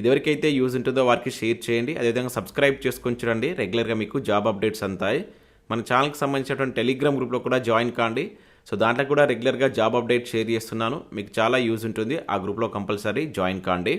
ఇదివరకైతే use ఉంటుందో వారికి share చేయండి. అదేవిధంగా సబ్స్క్రైబ్ చేసుకొని చూడండి. రెగ్యులర్గా మీకు జాబ్ అప్డేట్స్ అంతాయి. మన ఛానల్కి సంబంధించినటువంటి టెలిగ్రామ్ గ్రూప్లో కూడా జాయిన్ కాండి. సో దాంట్లో కూడా రెగ్యులర్గా జాబ్ అప్డేట్ షేర్ చేస్తున్నాను. మీకు చాలా యూజ్ ఉంటుంది. ఆ గ్రూప్లో కంపల్సరీ జాయిన్ కాండి.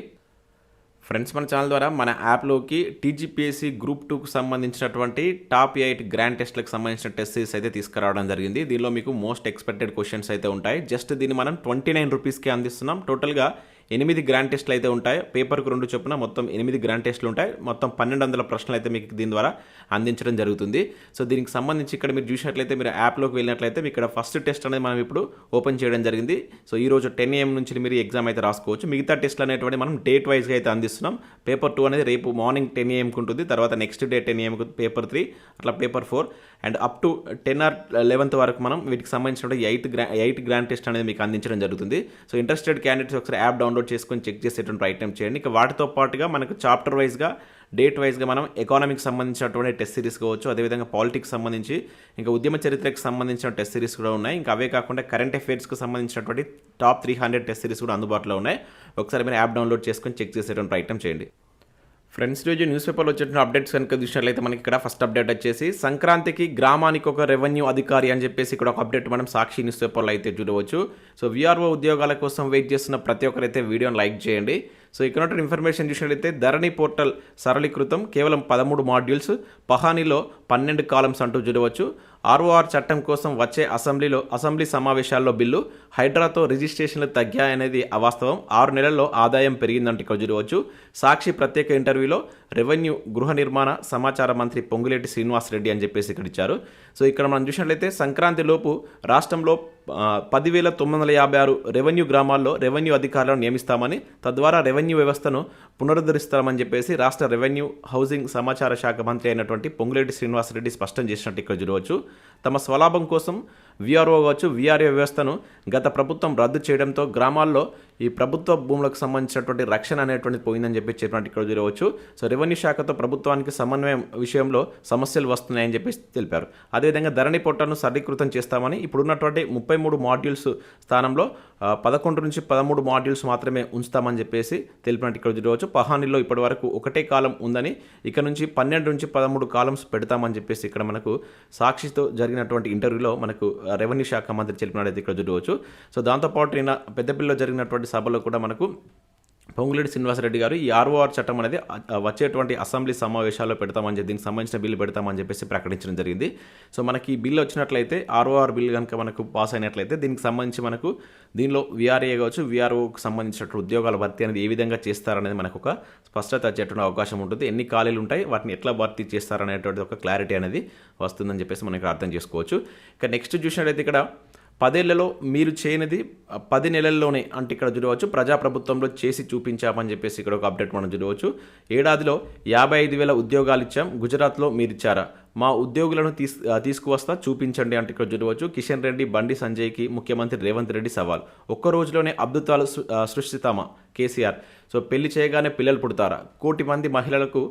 ఫ్రెండ్స్ మన ఛానల్ ద్వారా మన యాప్లోకి టీజీపీఎస్సీ గ్రూప్ టూకు సంబంధించినటువంటి టాప్ ఎయిట్ గ్రాండ్ టెస్ట్లకు సంబంధించిన టెస్ట్ సిరీస్ అయితే తీసుకురావడం జరిగింది. దీనిలో మీకు మోస్ట్ ఎక్స్పెక్టెడ్ క్వశ్చన్స్ అయితే ఉంటాయి. జస్ట్ దీన్ని మనం ట్వంటీ నైన్ రూపీస్కి అందిస్తున్నాం. టోటల్గా ఎనిమిది గ్రాండ్ టెస్ట్లు అయితే ఉంటాయి. పేపర్కు రెండు చొప్పున మొత్తం ఎనిమిది గ్రాండ్ టెస్ట్లు ఉంటాయి. మొత్తం పన్నెండు వందల ప్రశ్నలు అయితే మీకు దీని ద్వారా అందించడం జరుగుతుంది. సో దీనికి సంబంధించి ఇక్కడ మీరు చూసినట్లయితే మీరు యాప్లోకి వెళ్ళినట్లయితే మీకు ఇక్కడ ఫస్ట్ టెస్ట్ అనేది మనం ఇప్పుడు ఓపెన్ చేయడం జరిగింది. సో ఈ రోజు టెన్ ఏఎం నుంచి మీరు ఎగ్జామ్ అయితే రాసుకోవచ్చు. మిగతా టెస్ట్లు అనేటువంటి మనం డేట్ వైజ్గా అయితే అందిస్తున్నాం. పేపర్ టూ అనేది రేపు మార్నింగ్ టెన్ ఏఎంకి ఉంటుంది. తర్వాత నెక్స్ట్ డే టెన్ ఏఎంకి పేపర్ త్రీ అట్లా paper four and up to ten or eleventh వరకు మనం వీటికి సంబంధించిన ఎయిత్ గ్రా ఎయిట్ గ్రాండ్ టెస్ట్ అనేది మీకు అందించడం జరుగుతుంది. సో ఇంట్రెస్టెడ్ క్యాండిడేట్స్ ఒకసారి యాప్ డౌన్లోడ్ చేసుకొని చెక్ చేసేటువంటి ప్రయత్నం చేయండి. ఇక వాటితో పాటుగా మనకు చాప్టర్ వైజ్గా డేట్ వైజ్గా మనం ఎకానమీకి సంబంధించినటువంటి టెస్ట్ సిరీస్ కావచ్చు అదేవిధంగా పాలిటిక్స్ సంబంధించి ఇంకా ఉద్యమ చరిత్రకు సంబంధించిన టెస్ట్ సిరీస్ కూడా ఉన్నాయి. ఇంకా అవే కాకుండా కరెంట్ అఫైర్స్కి సంబంధించినటువంటి top three hundred test series కూడా అందుబాటులో ఉన్నాయి. ఒకసారి మీరు యాప్ డౌన్లోడ్ చేసుకొని చెక్ చేసేటువంటి ప్రయత్నం చేయండి. ఫ్రెండ్స్ రోజు న్యూస్ పేపర్లో వచ్చేటువంటి అప్డేట్స్ కనుక చూసినట్లయితే మనకి ఇక్కడ ఫస్ట్ అప్డేట్ వచ్చేసి సంక్రాంతికి గ్రామానికి ఒక రెవెన్యూ అధికారి అని చెప్పేసి ఇక్కడ ఒక అప్డేట్ మనం సాక్షి న్యూస్ పేపర్లో అయితే చూడవచ్చు. సో విఆర్ఓ ఉద్యోగాల కోసం వెయిట్ చేస్తున్న ప్రతి ఒక్కరైతే వీడియోని లైక్ చేయండి. సో ఇక్కడ ఉన్న ఇన్ఫర్మేషన్ చూసినట్లయితే ధరణి పోర్టల్ సరళీకృతం కేవలం పదమూడు మాడ్యూల్స్ పహానీలో పన్నెండు కాలమ్స్ అంటూ చూడవచ్చు. ఆర్ఓఆర్ చట్టం కోసం వచ్చే అసెంబ్లీలో అసెంబ్లీ సమావేశాల్లో బిల్లు హైడ్రాతో రిజిస్ట్రేషన్లు తగ్గాయనేది అవాస్తవం. ఆరు నెలల్లో ఆదాయం పెరిగిందంటే ఇక్కడ చూడవచ్చు సాక్షి ప్రత్యేక ఇంటర్వ్యూలో రెవెన్యూ గృహ నిర్మాణ సమాచార మంత్రి పొంగులేటి శ్రీనివాసరెడ్డి అని చెప్పేసి ఇక్కడ ఇచ్చారు సో ఇక్కడ మనం చూసినట్లయితే సంక్రాంతి లోపు రాష్ట్రంలో పదివేల తొమ్మిది వందల యాభై ఆరు రెవెన్యూ గ్రామాల్లో రెవెన్యూ అధికారులను నియమిస్తామని తద్వారా రెవెన్యూ వ్యవస్థను పునరుద్ధరిస్తామని చెప్పేసి రాష్ట్ర రెవెన్యూ హౌసింగ్ సమాచార శాఖ మంత్రి అయినటువంటి పొంగులేటి శ్రీనివాసరెడ్డి స్పష్టం చేసినట్టు ఇక్కడ చూడవచ్చు. తమ స్వలాభం కోసం విఆర్ఓ కావచ్చు విఆర్ఏ వ్యవస్థను గత ప్రభుత్వం రద్దు చేయడంతో గ్రామాల్లో ఈ ప్రభుత్వ భూములకు సంబంధించినటువంటి రక్షణ అనేటువంటిది పోయిందని చెప్పి చెప్పినట్టు ఇక్కడ చూడవచ్చు సో రెవెన్యూ శాఖతో ప్రభుత్వానికి సమన్వయం విషయంలో సమస్యలు వస్తున్నాయని చెప్పి తెలిపారు. అదేవిధంగా ధరణి పొట్టను సరళీకృతం చేస్తామని ఇప్పుడున్నటువంటి ముప్పై మూడు మాడ్యూల్స్ స్థానంలో పదకొండు నుంచి పదమూడు మాడ్యూల్స్ మాత్రమే ఉంచుతామని చెప్పేసి తెలిపినట్టు ఇక్కడ చూడవచ్చు. పహానీలో ఇప్పటి వరకు ఒకటే కాలం ఉందని ఇక నుంచి పన్నెండు నుంచి పదమూడు కాలమ్స్ పెడతామని చెప్పేసి ఇక్కడ మనకు సాక్షితో జరిగినటువంటి ఇంటర్వ్యూలో మనకు రెవెన్యూ శాఖ మంత్రి తెలిపినట్టు ఇక్కడ చూడవచ్చు. సో దాంతోపాటు నిన్న పెద్దపల్లిలో జరిగినటువంటి సభలో కూడా మనకు పొంగులేటి శ్రీనివాసరెడ్డి గారు ఈ ఆర్ఓఆర్ చట్టం అనేది వచ్చేటువంటి అసెంబ్లీ సమావేశాల్లో పెడతామని చెప్పి దీనికి సంబంధించిన బిల్లు పెడతామని చెప్పేసి ప్రకటించడం జరిగింది. సో మనకి ఈ బిల్లు వచ్చినట్లయితే ఆర్ఓఆర్ బిల్ కనుక మనకు పాస్ అయినట్లయితే దీనికి సంబంధించి మనకు దీనిలో విఆర్ఏ కావచ్చు విఆర్ఓకి సంబంధించినటువంటి ఉద్యోగాల భర్తీ అనేది ఏ విధంగా చేస్తారనేది మనకు ఒక స్పష్టత వచ్చేటువంటి అవకాశం ఉంటుంది. ఎన్ని ఖాళీలు ఉంటాయి వాటిని ఎట్లా భర్తీ చేస్తారనేటువంటి ఒక క్లారిటీ అనేది వస్తుందని చెప్పేసి మనం ఇక్కడ అర్థం చేసుకోవచ్చు. ఇక నెక్స్ట్ చూసినట్లయితే ఇక్కడ పదేళ్ళలో మీరు చేయనిది పది నెలల్లోనే అంటే ఇక్కడ చూడవచ్చు ప్రజాప్రభుత్వంలో చేసి చూపించామని చెప్పేసి ఇక్కడ ఒక అప్డేట్ మనం చూడవచ్చు. ఏడాదిలో యాభై ఐదు వేల ఉద్యోగాలు ఇచ్చాం గుజరాత్లో మీరు ఇచ్చారా? మా ఉద్యోగులను తీస్ తీసుకువస్తా చూపించండి అంటే ఇక్కడ చూడవచ్చు. కిషన్ రెడ్డి బండి సంజయ్కి ముఖ్యమంత్రి రేవంత్ రెడ్డి సవాల్. ఒక్క రోజులోనే అద్భుతాలు సృష్టిస్తామా కేసీఆర్? సో పెళ్ళి చేయగానే పిల్లలు పుడతారా? కోటి మంది మహిళలకు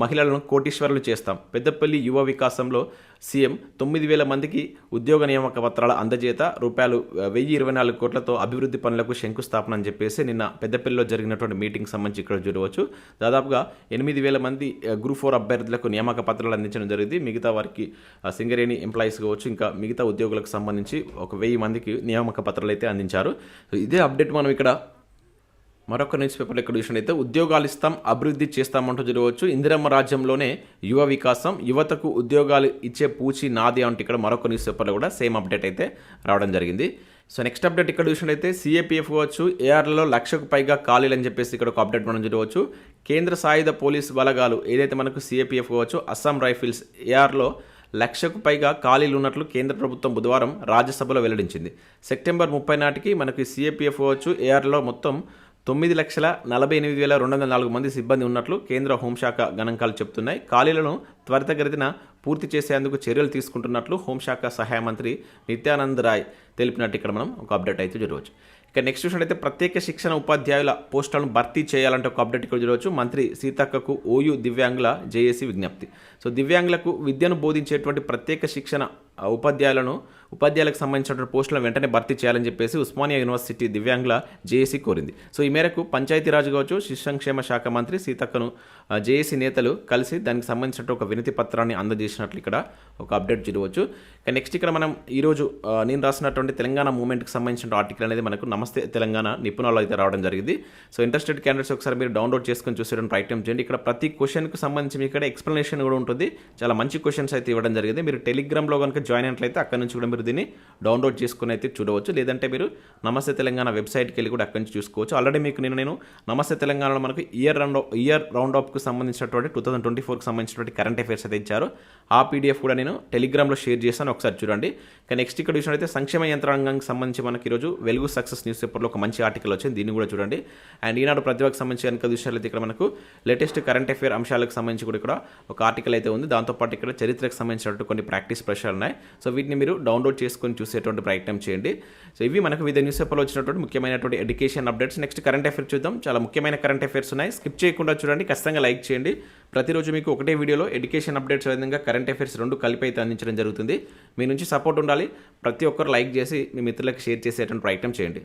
మహిళలను కోటీశ్వరులు చేస్తాం. పెద్దపల్లి యువ వికాసంలో సీఎం తొమ్మిది వేల మందికి ఉద్యోగ నియామక పత్రాల అందజేత రూపాయలు వెయ్యి ఇరవై నాలుగు కోట్లతో అభివృద్ధి పనులకు శంకుస్థాపన అని చెప్పేసి నిన్న పెద్దపల్లిలో జరిగినటువంటి మీటింగ్ సంబంధించి ఇక్కడ చూడవచ్చు. దాదాపుగా ఎనిమిది వేల మంది గ్రూప్ ఫోర్ అభ్యర్థులకు నియామక పత్రాలు అందించడం జరిగింది. మిగతా వారికి సింగరేణి ఎంప్లాయీస్ కావచ్చు ఇంకా మిగతా ఉద్యోగులకు సంబంధించి ఒక వెయ్యి మందికి నియామక పత్రాలు అయితే అందించారు. సో ఇదే అప్డేట్ మనం ఇక్కడ మరొక న్యూస్ పేపర్లో ఇక్కడ చూసినట్లయితే ఉద్యోగాలు ఇస్తాం అభివృద్ధి చేస్తామంటూ చూడవచ్చు ఇందిరమ్మ రాజ్యంలోనే యువ వికాసం యువతకు ఉద్యోగాలు ఇచ్చే పూచి నాది అంటే ఇక్కడ మరొక న్యూస్ పేపర్లో కూడా సేమ్ అప్డేట్ అయితే రావడం జరిగింది. సో నెక్స్ట్ అప్డేట్ ఇక్కడ చూసినట్లయితే సిఏపిఎఫ్ కావచ్చు ఏఆర్లలో లక్షకు పైగా ఖాళీలు అని చెప్పేసి ఇక్కడ ఒక అప్డేట్ మనం చూడవచ్చు. కేంద్ర సాయుధ పోలీస్ బలగాలు ఏదైతే మనకు సిఏపిఎఫ్ కావచ్చు అస్సాం రైఫిల్స్ ఏఆర్లో లక్షకు పైగా ఖాళీలు ఉన్నట్లు కేంద్ర ప్రభుత్వం బుధవారం రాజ్యసభలో వెల్లడించింది. సెప్టెంబర్ ముప్పై నాటికి మనకి సిఏపిఎఫ్ కావచ్చు ఏఆర్లో మొత్తం తొమ్మిది లక్షల నలభై ఎనిమిది వేల రెండు వందల నాలుగు మంది సిబ్బంది ఉన్నట్లు కేంద్ర హోంశాఖ గణాంకాలు చెప్తున్నాయి. ఖాళీలను త్వరితగతిన పూర్తి చేసేందుకు చర్యలు తీసుకుంటున్నట్లు హోంశాఖ సహాయ మంత్రి నిత్యానంద్ రాయ్ తెలిపినట్టు ఇక్కడ మనం ఒక అప్డేట్ అయితే చూడవచ్చు. ఇక నెక్స్ట్ చూసినట్టయితే ప్రత్యేక శిక్షణ ఉపాధ్యాయుల పోస్టులను భర్తీ చేయాలంటే ఒక అప్డేట్ ఇక్కడ చూడవచ్చు. మంత్రి సీతక్కకు ఓయూ దివ్యాంగుల జేఏసీ విజ్ఞప్తి. సో దివ్యాంగులకు విద్యను బోధించేటువంటి ప్రత్యేక శిక్షణ ఉపాధ్యాయులను ఉపాధ్యాయులకు సంబంధించిన పోస్టులను వెంటనే భర్తీ చేయాలని చెప్పేసి ఉస్మానియా యూనివర్సిటీ దివ్యాంగుల జేఏసీ కోరింది. సో ఈ మేరకు పంచాయతీరాజ్ కావచ్చు శిశు సంక్షేమ శాఖ మంత్రి సీతక్కను జేఏసీ నేతలు కలిసి దానికి సంబంధించినట్టు ఒక వినతి పత్రాన్ని అందజేసినట్లు ఇక్కడ ఒక అప్డేట్ చూడవచ్చు. నెక్స్ట్ ఇక్కడ మనం ఈరోజు నేను రాసినటువంటి తెలంగాణ మూమెంట్కి సంబంధించిన ఆర్టికల్ అనేది మనకు నమస్తే తెలంగాణ నిపుణులు అయితే రావడం జరిగింది. సో ఇంట్రెస్టెడ్ క్యాండిడేట్స్ ఒకసారి మీరు డౌన్లోడ్ చేసుకొని చూసేయడం ప్రయత్నం చేయండి. ఇక్కడ ప్రతి క్వశ్చన్కి సంబంధించి ఇక్కడ ఎక్స్ప్లెనేషన్ కూడా ఉంటుంది. చాలా మంచి క్వశ్చన్స్ అయితే ఇవ్వడం జరిగింది. మీరు టెలిగ్రామ్లో కనుక జాయిన్ అయినట్లయితే అక్కడ నుంచి కూడా మీరు దీన్ని డౌన్లోడ్ చేసుకుని అయితే చూడవచ్చు. లేదంటే మీరు నమస్తే తెలంగాణ వెబ్సైట్కి వెళ్ళి కూడా అక్కడి నుంచి చూసుకోవచ్చు. ఆల్రెడీ మీకు నేను నేను నమస్తే తెలంగాణలో మనకు ఇయర్ రౌండ్ ఇయర్ రౌండ్ ఆఫ్కి సంబంధించినటువంటి టూ థౌసండ్ ట్వంటీ ఫోర్కి సంబంధించినటువంటి కరెంట్ అఫైర్స్ అయితే ఇచ్చారు. ఆ పీడిఎఫ్ కూడా నేను టెలిగ్రామ్లో షేర్ చేస్తాను ఒకసారి చూడండి. కానీ నెక్స్ట్ ఇక్కడ చూసినట్లయితే సంక్షేమ యంత్రాంగానికి సంబంధించి మనకి ఈరోజు వెలుగు సక్సెస్ న్యూస్ పేపర్లో ఒక మంచి ఆర్టికల్ వచ్చింది. దీన్ని కూడా చూడండి. అండ్ ఈనాడు ప్రతిభకు సంబంధించి కనుక చూసినట్లయితే ఇక్కడ మనకు లేటెస్ట్ కరెంట్ అఫైర్ అంశాలకు సంబంధించి కూడా ఇక్కడ ఒక ఆర్టికల్ అయితే ఉంది. దాంతోపాటు ఇక్కడ చరిత్రకు సంబంధించినట్టు కొన్ని ప్రాక్టీస్ ప్రశ్నలు ఉన్నాయి. సో వీటిని మీరు డౌన్లోడ్ చేసుకొని చూసేటువంటి ప్రయత్నం చేయండి. సో ఇవి మనకు వివిధ న్యూస్ పేపర్లో వచ్చినటువంటి ముఖ్యమైనటువంటి education updates next current affair చూద్దాం. చాలా ముఖ్యమైన కరెంట్ అఫైర్స్ ఉన్నాయి. స్కిప్ చేయకుండా చూడండి. ఖచ్చితంగా లైక్ చేయండి. ప్రతిరోజు మీకు ఒకటే వీడియోలో ఎడ్యుకేషన్ అప్డేట్స్ విధంగా కరెంట్ అఫైర్స్ రెండు కలిపి అయితే అందించడం జరుగుతుంది. మీ నుంచి సపోర్ట్ ఉండాలి. ప్రతి ఒక్కరు లైక్ చేసి మీ మిత్రులకు షేర్ చేసేటువంటి ప్రయత్నం చేయండి.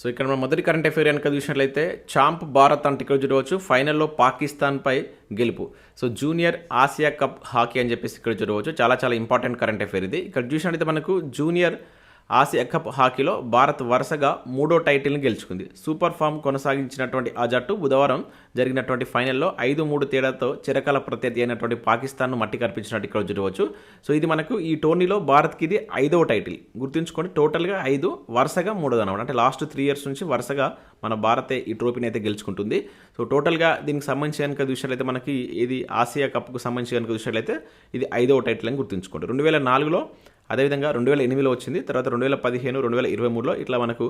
సో ఇక్కడ మనం మొదటి కరెంట్ అఫైర్ కనుక చూసినట్లయితే చాంప్ భారత్ అంటే ఇక్కడ చూడవచ్చు. ఫైనల్లో పాకిస్తాన్పై గెలుపు. So junior Asia cup hockey అని చెప్పేసి ఇక్కడ చూడవచ్చు. చాలా చాలా ఇంపార్టెంట్ కరెంట్ అఫైర్ ఇది. ఇక్కడ చూసినట్లయితే మనకు జూనియర్ ఆసియా కప్ హాకీలో భారత్ వరుసగా మూడో టైటిల్ని గెలుచుకుంది. సూపర్ ఫామ్ కొనసాగించినటువంటి ఆ జట్టు బుధవారం జరిగినటువంటి ఫైనల్లో ఐదు మూడు తేడాతో చిరకాల ప్రత్యర్థి అయినటువంటి పాకిస్తాన్ను మట్టి కనిపించినట్టు ఇక్కడ చూడవచ్చు. సో ఇది మనకు ఈ టోర్నీలో భారత్కి ఇది ఐదవ టైటిల్. గుర్తుంచుకోండి టోటల్గా ఐదు వరుసగా మూడోది అనమాట అంటే లాస్ట్ త్రీ ఇయర్స్ నుంచి వరుసగా మన భారతే ఈ ట్రోఫీని అయితే గెలుచుకుంటుంది. సో టోటల్గా దీనికి సంబంధించి కనుక చూసినట్లయితే మనకి ఇది ఆసియా కప్కు సంబంధించి కనుక చూసినట్లయితే ఇది ఐదవ టైటిల్ అని గుర్తుంచుకోండి. రెండు వేల నాలుగులో అదేవిధంగా రెండు వేల ఎనిమిదిలో వచ్చింది తర్వాత రెండు వేల పదిహేను రెండు వేల ఇరవై మూడులో ఇట్లా మనకు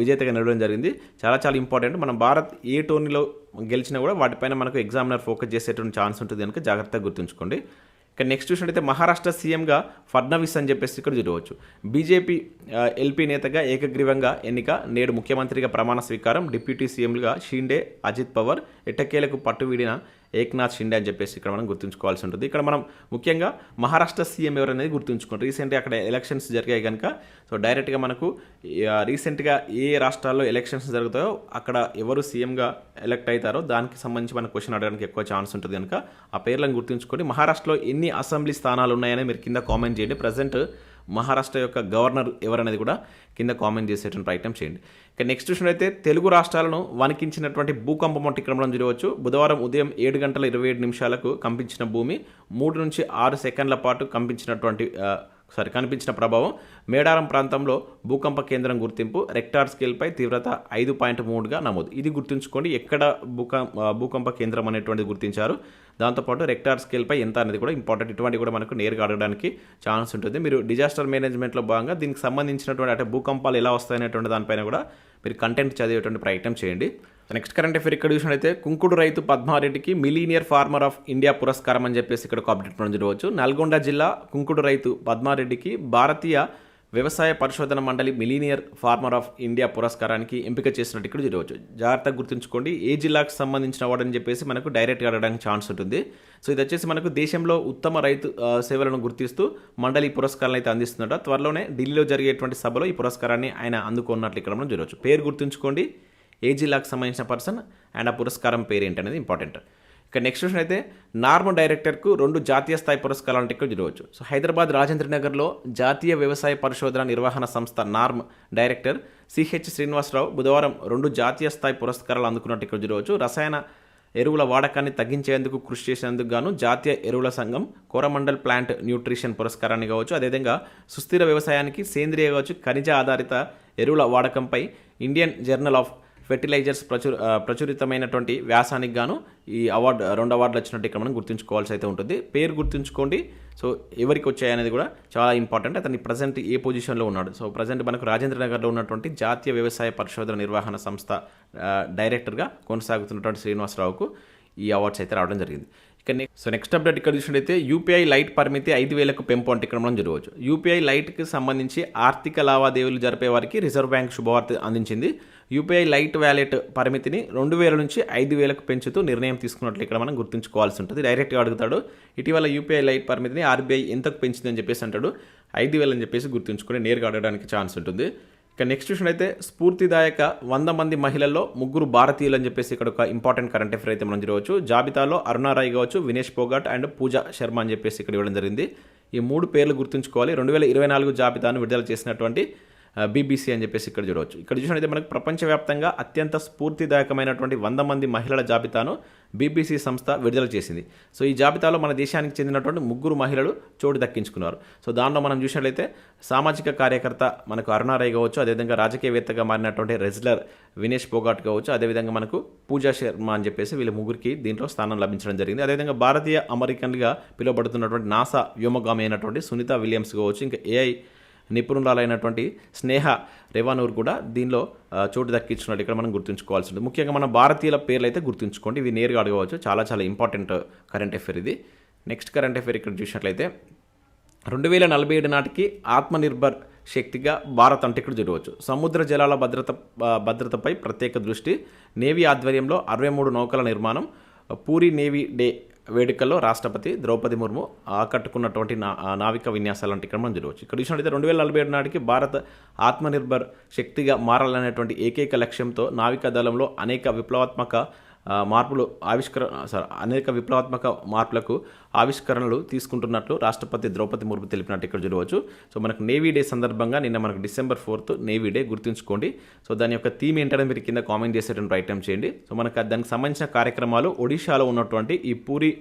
విజేతగా నిలవడం జరిగింది. చాలా చాలా ఇంపార్టెంట్. మనం భారత్ ఏ టోర్నీలో గెలిచినా కూడా వాటిపైన మనకు ఎగ్జామినర్ ఫోకస్ చేసేటువంటి ఛాన్స్ ఉంటుంది కనుక జాగ్రత్తగా గుర్తుంచుకోండి. ఇక నెక్స్ట్ చూసినట్టయితే మహారాష్ట్ర సీఎంగా ఫడ్నవీస్ అని చెప్పేసి ఇక్కడ చూడవచ్చు. బీజేపీ ఎల్పీ నేతగా ఏకగ్రీవంగా ఎన్నిక నేడు ముఖ్యమంత్రిగా ప్రమాణ స్వీకారం డిప్యూటీ సీఎంలుగా షీండే అజిత్ పవర్ ఎట్టకేలకు పట్టు వీడిన ఏక్నాథ్ షిండే అని చెప్పేసి ఇక్కడ మనం గుర్తుంచుకోవాల్సి ఉంటుంది. ఇక్కడ మనం ముఖ్యంగా మహారాష్ట్ర సీఎం ఎవరనేది గుర్తుంచుకోండి. రీసెంట్గా అక్కడ ఎలక్షన్స్ జరిగాయి కనుక సో డైరెక్ట్గా మనకు రీసెంట్గా ఏ రాష్ట్రాల్లో ఎలక్షన్స్ జరుగుతాయో అక్కడ ఎవరు సీఎంగా ఎలక్ట్ అవుతారో దానికి సంబంధించి మన క్వశ్చన్ అడగడానికి ఎక్కువ ఛాన్స్ ఉంటుంది కనుక ఆ పేర్లను గుర్తుంచుకోండి. మహారాష్ట్రలో ఎన్ని అసెంబ్లీ స్థానాలు ఉన్నాయని మీరు కింద కామెంట్ చేయండి. ప్రజెంట్ మహారాష్ట్ర యొక్క గవర్నర్ ఎవరనేది కూడా కింద కామెంట్ చేసేటువంటి ప్రయత్నం చేయండి. ఇక నెక్స్ట్ చూసినట్లయితే తెలుగు రాష్ట్రాలను వణికించినటువంటి భూకంపం వంటి క్రమంలో చూడవచ్చు. బుధవారం ఉదయం ఏడు గంటల ఇరవై ఏడు నిమిషాలకు కంపించిన భూమి మూడు నుంచి ఆరు సెకండ్ల పాటు కంపించినటువంటి సారీ కనిపించిన ప్రభావం మేడారం ప్రాంతంలో భూకంప కేంద్రం గుర్తింపు రెక్టార్ స్కేల్పై తీవ్రత ఐదు పాయింట్ మూడుగా నమోదు. ఇది గుర్తుంచుకోండి ఎక్కడ భూకం భూకంప కేంద్రం అనేటువంటిది గుర్తించారు. దాంతోపాటు రెక్టార్ స్కేల్పై ఎంత అనేది కూడా ఇంపార్టెంట్. ఇటువంటి కూడా మనకు నేరుగా అడగడానికి ఛాన్స్ ఉంటుంది. మీరు డిజాస్టర్ మేనేజ్మెంట్లో భాగంగా దీనికి సంబంధించినటువంటి అంటే భూకంపాలు ఎలా వస్తాయనేటువంటి దానిపైన కూడా మీరు కంటెంట్ చదివేటువంటి ప్రయత్నం చేయండి. నెక్స్ట్ కరెంట్ అఫేర్ ఇక్కడ చూసినట్టయితే కుంకుడు రైతు పద్మారెడ్డికి మిలీనియర్ ఫార్మర్ ఆఫ్ ఇండియా పురస్కారం అని చెప్పేసి ఇక్కడ ఒక అప్డేట్ మనం చూడవచ్చు. నల్గొండ జిల్లా కుంకుడు రైతు పద్మారెడ్డికి భారతీయ వ్యవసాయ పరిశోధన మండలి మిలీనియర్ ఫార్మర్ ఆఫ్ ఇండియా పురస్కారానికి ఎంపిక చేసినట్టు ఇక్కడ చూడవచ్చు. జాగ్రత్తగా గుర్తుంచుకోండి ఏ జిల్లాకు సంబంధించిన వాడని చెప్పేసి మనకు డైరెక్ట్గా అడగడానికి ఛాన్స్ ఉంటుంది. సో ఇది వచ్చేసి మనకు దేశంలో ఉత్తమ రైతు సేవలను గుర్తిస్తూ మండలి ఈ పురస్కారాలను అయితే అందిస్తుందట. త్వరలోనే ఢిల్లీలో జరిగేటువంటి సభలో ఈ పురస్కారాన్ని ఆయన అందుకున్నట్లు ఇక్కడ మనం చూడవచ్చు. పేరు గుర్తుంచుకోండి ఏ జిల్లాకు సంబంధించిన పర్సన్ అండ్ ఆ పురస్కారం పేరేంటి అనేది ఇంపార్టెంట్. ఇక నెక్స్ట్ క్వశ్చన్ అయితే నార్మల్ డైరెక్టర్కు రెండు జాతీయ స్థాయి పురస్కారాలు అంటే ఇక్కడ చూడవచ్చు సో హైదరాబాద్ రాజేంద్ర నగర్లో జాతీయ వ్యవసాయ పరిశోధన నిర్వహణ సంస్థ నార్మ్ డైరెక్టర్ సిహెచ్ శ్రీనివాసరావు బుధవారం రెండు జాతీయ స్థాయి పురస్కారాలు అందుకున్నట్టు ఇక్కడ చూడవచ్చు రసాయన ఎరువుల వాడకాన్ని తగ్గించేందుకు కృషి చేసేందుకు గాను జాతీయ ఎరువుల సంఘం కోరమండల్ ప్లాంట్ న్యూట్రిషన్ పురస్కారాన్ని కావచ్చు అదేవిధంగా సుస్థిర వ్యవసాయానికి సేంద్రియ కావచ్చు ఖనిజ ఆధారిత ఎరువుల వాడకంపై ఇండియన్ జర్నల్ ఆఫ్ ఫెర్టిలైజర్స్ ప్రచుర ప్రచురితమైనటువంటి వ్యాసానికి గాను ఈ అవార్డు రెండు అవార్డులు వచ్చినట్టు ఇక్కడ మనం గుర్తుంచుకోవాల్సి అయితే ఉంటుంది. పేరు గుర్తుంచుకోండి. సో ఎవరికి వచ్చాయనేది కూడా చాలా ఇంపార్టెంట్. అతని ప్రజెంట్ ఏ పొజిషన్లో ఉన్నాడు? సో ప్రజెంట్ మనకు రాజేంద్ర నగర్లో ఉన్నటువంటి జాతీయ వ్యవసాయ పరిశోధన నిర్వహణ సంస్థ డైరెక్టర్గా కొనసాగుతున్నటువంటి శ్రీనివాసరావుకు ఈ అవార్డ్స్ అయితే రావడం జరిగింది. ఇక సో నెక్స్ట్ అప్డేట్ ఇక్కడ చూసినట్టయితే యూపీఐ లైట్ పరిమితి ఐదు వేలకు పెంపు అంటే ఇక్కడ మనం జరగవచ్చు యూపీఐ లైట్కి సంబంధించి ఆర్థిక లావాదేవీలు జరిపే వారికి రిజర్వ్ బ్యాంక్ శుభవార్త అందించింది. యూపీఐ లైట్ వ్యాలెట్ పరిమితిని రెండు వేల నుంచి ఐదు వేలకు పెంచుతూ నిర్ణయం తీసుకున్నట్లు ఇక్కడ మనం గుర్తుంచుకోవాల్సి ఉంటుంది. డైరెక్ట్గా అడుగుతాడు ఇటీవల యూపీఐ లైట్ పరిమితిని ఆర్బీఐ ఎంతకు పెంచింది? అని చెప్పేసి అంటాడు. ఐదు వేలు అని చెప్పేసి గుర్తుంచుకొని నేరుగా అడగడానికి ఛాన్స్ ఉంటుంది. ఇక నెక్స్ట్ క్వశ్చన్ అయితే స్ఫూర్తిదాయక వంద మంది మహిళల్లో ముగ్గురు భారతీయులు అని చెప్పేసి ఇక్కడ ఒక ఇంపార్టెంట్ కరెంట్ అఫేర్ అయితే మనం చూడవచ్చు. జాబితాలో అరుణారాయ్ కావచ్చు వినేష్ పోగాట్ అండ్ పూజా శర్మ అని చెప్పేసి ఇక్కడ ఇవ్వడం జరిగింది. ఈ మూడు పేర్లు గుర్తుంచుకోవాలి. రెండు వేల ఇరవై నాలుగు జాబితాను విడుదల చేసినటువంటి బీబీసీ అని చెప్పేసి ఇక్కడ చూడవచ్చు. ఇక్కడ చూసినట్లయితే మనకు ప్రపంచవ్యాప్తంగా అత్యంత స్ఫూర్తిదాయకమైనటువంటి వంద మంది మహిళల జాబితాను బీబీసీ సంస్థ విడుదల చేసింది. సో ఈ జాబితాలో మన దేశానికి చెందినటువంటి ముగ్గురు మహిళలు చోటు దక్కించుకున్నారు. సో దానిలో మనం చూసినట్లయితే సామాజిక కార్యకర్త మనకు అరుణారాయ్ కావచ్చు అదేవిధంగా రాజకీయవేత్తగా మారినటువంటి రెజ్లర్ వినేష్ పోగాట్ కావచ్చు అదేవిధంగా మనకు పూజా శర్మ అని చెప్పేసి వీళ్ళ ముగ్గురికి దీంట్లో స్థానం లభించడం జరిగింది. అదేవిధంగా భారతీయ అమెరికన్గా పిలువబడుతున్నటువంటి నాసా వ్యోమగామి అయినటువంటి సునీత విలియమ్స్ కావచ్చు ఇంకా ఏఐ నిపుణురాలైనటువంటి స్నేహ రేవానూర్ కూడా దీనిలో చోటు దక్కించున్నట్టు ఇక్కడ మనం గుర్తుంచుకోవాల్సి ముఖ్యంగా మన భారతీయుల పేర్లు అయితే గుర్తుంచుకోండి. ఇవి నేరుగా అడగవచ్చు. చాలా చాలా ఇంపార్టెంట్ కరెంట్ అఫేర్ ఇది. నెక్స్ట్ కరెంట్ అఫేర్ ఇక్కడ చూసినట్లయితే రెండు వేల నలభై ఏడు నాటికి ఆత్మనిర్భర్ శక్తిగా భారత్ అంటే ఇక్కడ చూడవచ్చు. సముద్ర జలాల భద్రత భద్రతపై ప్రత్యేక దృష్టి. నేవీ ఆధ్వర్యంలో అరవై మూడు నౌకల నిర్మాణం. పూరి నేవీ డే వేడుకల్లో రాష్ట్రపతి ద్రౌపది ముర్ము ఆకట్టుకున్నటువంటి నా నావిక విన్యాసాలు అంటే ఇక్కడ మనం చూడవచ్చు ఇక్కడ చూసినట్లయితే రెండు వేల నలభై ఏడు నాటికి భారత్ ఆత్మనిర్భర్ శక్తిగా మారాలనేటువంటి ఏకైక లక్ష్యంతో నావికా దళంలో అనేక విప్లవాత్మక మార్పులు ఆవిష్కర సారీ అనేక విప్లవాత్మక మార్పులకు ఆవిష్కరణలు తీసుకుంటున్నట్లు రాష్ట్రపతి ద్రౌపది ముర్ము తెలిపినట్టు ఇక్కడ చూడవచ్చు. సో మనకు నేవీ డే సందర్భంగా నిన్న మనకు డిసెంబర్ ఫోర్త్ నేవీ డే గుర్తుంచుకోండి. సో దాని యొక్క థీమ్ ఏంటనే మీరు కింద కామెంట్ చేసేటువంటి ఐటమ్ చేయండి. సో మనకు దానికి సంబంధించిన కార్యక్రమాలు ఒడిషాలో ఉన్నటువంటి ఈ పూరి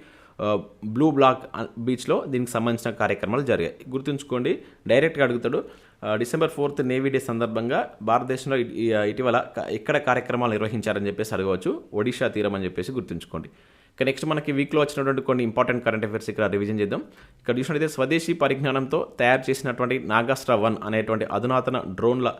బ్లూ బ్లాక్ బీచ్లో దీనికి సంబంధించిన కార్యక్రమాలు జరిగాయి. గుర్తుంచుకోండి. డైరెక్ట్గా అడుగుతాడు. డిసెంబర్ ఫోర్త్ నేవీ డే సందర్భంగా భారతదేశంలో ఇటీవల ఎక్కడ కార్యక్రమాలు నిర్వహించారని చెప్పేసి అడగవచ్చు. ఒడిషా తీరం అని చెప్పేసి గుర్తుంచుకోండి. ఇక నెక్స్ట్ మనకి వీక్లో వచ్చినటువంటి కొన్ని ఇంపార్టెంట్ కరెంట్ అఫైర్స్ ఇక్కడ రివిజన్ చేద్దాం. ఇక్కడ చూసినట్టయితే స్వదేశీ పరిజ్ఞానంతో తయారు చేసినటువంటి నాగాస్ట్రా వన్ అనేటువంటి అధునాతన డ్రోన్ల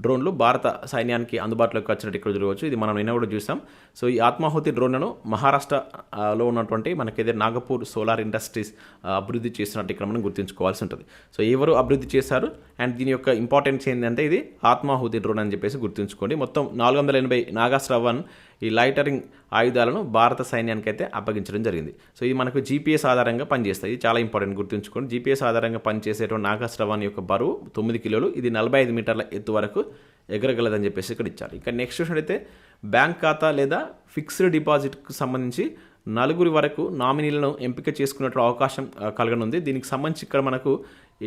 డ్రోన్లు భారత సైన్యానికి అందుబాటులోకి వచ్చినట్టు ఇక్కడ చూడవచ్చు. ఇది మనం నిన్న కూడా చూసాం. సో ఈ ఆత్మాహుతి డ్రోన్లను మహారాష్ట్రలో ఉన్నటువంటి మనకైతే నాగపూర్ సోలార్ ఇండస్ట్రీస్ అభివృద్ధి చేసినట్టు ఇక్కడ మనం గుర్తుంచుకోవాల్సి ఉంటుంది. సో ఎవరు అభివృద్ధి చేశారు? అండ్ దీని యొక్క ఇంపార్టెన్స్ ఏంటంటే ఇది ఆత్మాహుతి డ్రోన్ అని చెప్పేసి గుర్తుంచుకోండి. మొత్తం నాలుగు వందల ఎనభై నాగాస్ట్రా వన్ ఈ లైటరింగ్ ఆయుధాలను భారత సైన్యానికి అయితే అప్పగించడం జరిగింది. సో ఇది మనకు జీపీఎస్ ఆధారంగా పనిచేస్తాయి. ఇది చాలా ఇంపార్టెంట్ గుర్తుంచుకోండి. జీపీఎస్ ఆధారంగా పనిచేసేటువంటి నాగాస్ట్రవాన్ యొక్క బరువు తొమ్మిది కిలోలు. ఇది నలభై ఐదు మీటర్ల ఎత్తు వరకు ఎగరగలదని చెప్పేసి ఇక్కడ ఇచ్చారు ఇక నెక్స్ట్ చూసినట్టయితే బ్యాంక్ ఖాతా లేదా ఫిక్స్డ్ డిపాజిట్కు సంబంధించి నలుగురి వరకు నామినీలను ఎంపిక చేసుకున్నట్టు అవకాశం కలగనుంది. దీనికి సంబంధించి ఇక్కడ మనకు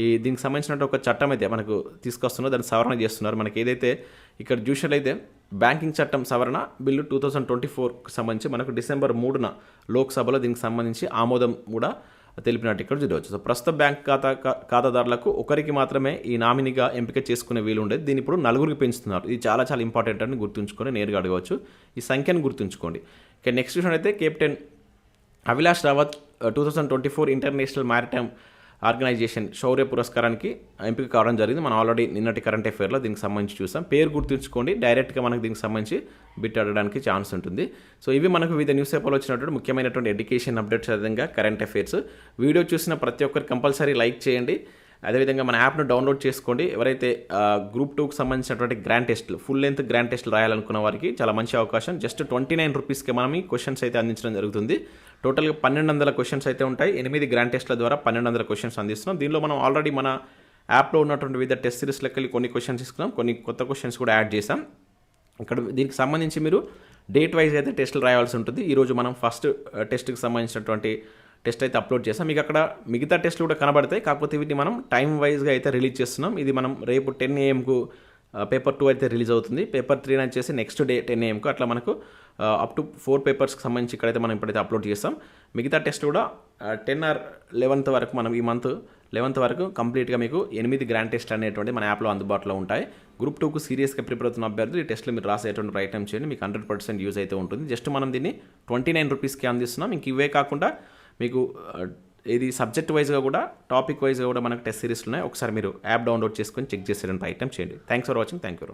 ఈ దీనికి సంబంధించినట్టు ఒక చట్టం అయితే మనకు తీసుకొస్తున్నారు. దాన్ని సవరణ చేస్తున్నారు. మనకి ఏదైతే ఇక్కడ చూసినట్లయితే బ్యాంకింగ్ చట్టం సవరణ బిల్లు టూ థౌజండ్ ట్వంటీ ఫోర్కి సంబంధించి మనకు డిసెంబర్ మూడున లోక్సభలో దీనికి సంబంధించి ఆమోదం కూడా తెలిపినట్టు ఇక్కడ చూడవచ్చు. సో ప్రస్తుత బ్యాంక్ ఖాతా ఖాతాదారులకు ఒకరికి మాత్రమే ఈ నామినీగా ఎంపిక చేసుకునే వీలు ఉండేది. దీన్ని ఇప్పుడు నలుగురికి పెంచుతున్నారు. ఇది చాలా చాలా ఇంపార్టెంట్ అని గుర్తుంచుకొని నేరుగా అడగవచ్చు. ఈ సంఖ్యను గుర్తుంచుకోండి. ఇక నెక్స్ట్ క్వశ్చన్ అయితే captain Avilash Rawat two thousand twenty four international maritime organisation శౌర్య పురస్కారానికి ఎంపిక కావడం జరిగింది. మనం ఆల్రెడీ నిన్నటి కరెంట్ అఫేర్లో దీనికి సంబంధించి చూసాం. పేరు గుర్తుంచుకోండి. డైరెక్ట్గా మనకు దీనికి సంబంధించి బిట్ అడడానికి ఛాన్స్ ఉంటుంది. సో ఇవి మనకు వివిధ న్యూస్ పేపర్లో వచ్చినటువంటి ముఖ్యమైనటువంటి ఎడ్యుకేషన్ అప్డేట్స్ విధంగా కరెంట్ అఫేర్స్. వీడియో చూసిన ప్రతి ఒక్కరు కంపల్సరీ లైక్ చేయండి. అదేవిధంగా మన యాప్ను డౌన్లోడ్ చేసుకోండి. ఎవరైతే గ్రూప్ టూకి సంబంధించినటువంటి గ్రాండ్ టెస్ట్లు ఫుల్ లెంత్ గ్రాండ్ టెస్ట్లు రాయాలనుకున్న వారికి చాలా మంచి అవకాశం. జస్ట్ ట్వంటీ నైన్ రూపీస్కి మనం ఈ క్వశ్చన్స్ అయితే అందించడం జరుగుతుంది. టోటల్గా పన్నెండు వందల క్వశ్చన్స్ అయితే ఉంటాయి. ఎనిమిది గ్రాండ్ టెస్ట్ల ద్వారా పన్నెండు వందల క్వశ్చన్స్ అందిస్తున్నాం. దీనిలో మనం ఆల్రెడీ మన యాప్లో ఉన్నటువంటి వివిధ టెస్ట్ సిరీస్ లెక్కలు కొన్ని క్వశ్చన్స్ ఇస్తున్నాం కొన్ని కొత్త క్వశ్చన్స్ కూడా యాడ్ చేసాం ఇక్కడ దీనికి సంబంధించి మీరు డేట్ వైజ్ అయితే టెస్టులు రాయాల్సి ఉంటుంది. ఈరోజు మనం ఫస్ట్ టెస్ట్కి సంబంధించినటువంటి టెస్ట్ అయితే అప్లోడ్ చేస్తాం మీకు అక్కడ మిగతా టెస్ట్లు కూడా కనబడతాయి. కాకపోతే వీటిని మనం టైం వైజ్గా అయితే రిలీజ్ చేస్తున్నాం. ఇది మనం రేపు టెన్ ఏఎంకు పేపర్ టూ అయితే రిలీజ్ అవుతుంది. పేపర్ త్రీ వచ్చేసి నెక్స్ట్ డే టెన్ ఏఎంకు అట్లా మనకు అప్ టు ఫోర్ పేపర్స్కి సంబంధించి ఇక్కడైతే మనం ఇప్పుడైతే అప్లోడ్ చేస్తాం. మిగతా టెస్ట్ కూడా టెన్ ఆర్ లెవెన్త్ వరకు మనం ఈ మంత్ లెవెన్త్ వరకు కంప్లీట్గా మీకు ఎనిమిది గ్రాండ్ టెస్ట్ అనేటువంటి మన యాప్లో అందుబాటులో ఉంటాయి. గ్రూప్ టూకు సీరియస్గా ప్రిపేర్ అవుతున్న అభ్యర్థులు ఈ టెస్ట్లో మీరు రాసేటువంటి ప్రయత్నం చేయండి. మీకు హండ్రెడ్ పర్సెంట్ యూజ్ అయితే ఉంటుంది. జస్ట్ మనం దీన్ని ట్వంటీ నైన్ రూపీస్కి అందిస్తున్నాం. ఇంక ఇవే కాకుండా మీకు ఇది సబ్జెక్ట్ వైజ్గా కూడా టాపిక్ వైజ్గా కూడా మనకు టెస్ట్ సిరీస్ ఉన్నాయి. ఒకసారి మీరు యాప్ డౌన్లోడ్ చేసుకొని చెక్ చేసేటువంటి ఐటమ్ చేయండి. Thanks for watching thank you